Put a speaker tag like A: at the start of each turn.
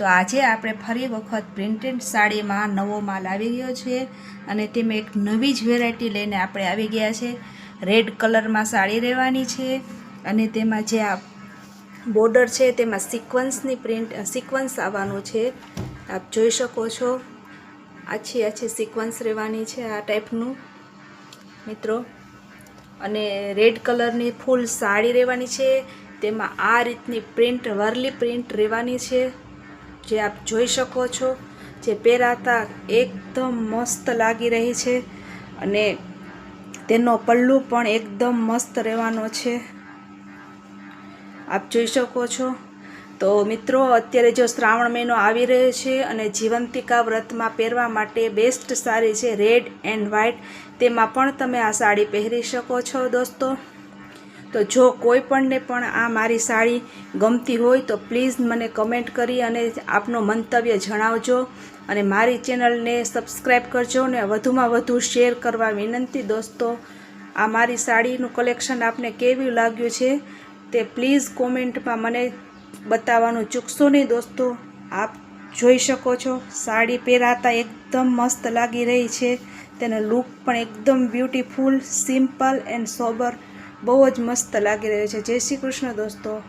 A: તો આજે આપણે ફરી વખત પ્રિન્ટેડ સાડીમાં નવો માલ આવી ગયો છે અને તેમાં એક નવી જ વેરાયટી લઈને આપણે આવી ગયા છે. રેડ કલરમાં સાડી રહેવાની છે અને તેમાં જે આ બોર્ડર છે તેમાં સિક્વન્સની પ્રિન્ટ, સિક્વન્સ આવવાનું છે. આપ જોઈ શકો છો. આછી આછી સિક્વન્સ રહેવાની છે આ ટાઈપનું. મિત્રો, અને રેડ કલરની ફૂલ સાડી રહેવાની છે. તેમાં આ રીતની પ્રિન્ટ, વર્લી પ્રિન્ટ રહેવાની છે. જે આપ જોઈ શકો છો, જે પહેરાતા એકદમ મસ્ત લાગી રહી છે અને તેનો પલ્લુ પણ એકદમ મસ્ત રહેવાનો છે. આપ જોઈ શકો છો. તો મિત્રો, અત્યારે જો શ્રાવણ મહિનો આવી રહ્યો છે અને જીવંતિકા વ્રતમાં પહેરવા માટે બેસ્ટ સાડી છે રેડ એન્ડ વ્હાઇટ તેમાં પણ તમે આ સાડી પહેરી શકો છો દોસ્તો. તો જો કોઈ પણને પણ આ મારી સાડી ગમતી હોય તો પ્લીઝ મને કમેન્ટ કરી અને આપનો મંતવ્ય જણાવજો અને મારી ચેનલને સબસ્ક્રાઈબ કરજો અને વધુમાં વધુ શેર કરવા વિનંતી દોસ્તો. આ મારી સાડીનું કલેક્શન આપને કેવું લાગ્યું છે તે પ્લીઝ કોમેન્ટમાં મને બતાવવાનું ચૂકશો નહીં દોસ્તો. આપ જોઈ શકો છો, સાડી પહેરાતા એકદમ મસ્ત લાગી રહી છે. તેનો લુક પણ એકદમ બ્યુટીફુલ સિમ્પલ એન્ડ સોબર બહુ જ મસ્ત લાગી રહ્યો છે. જય શ્રી કૃષ્ણ દોસ્તો.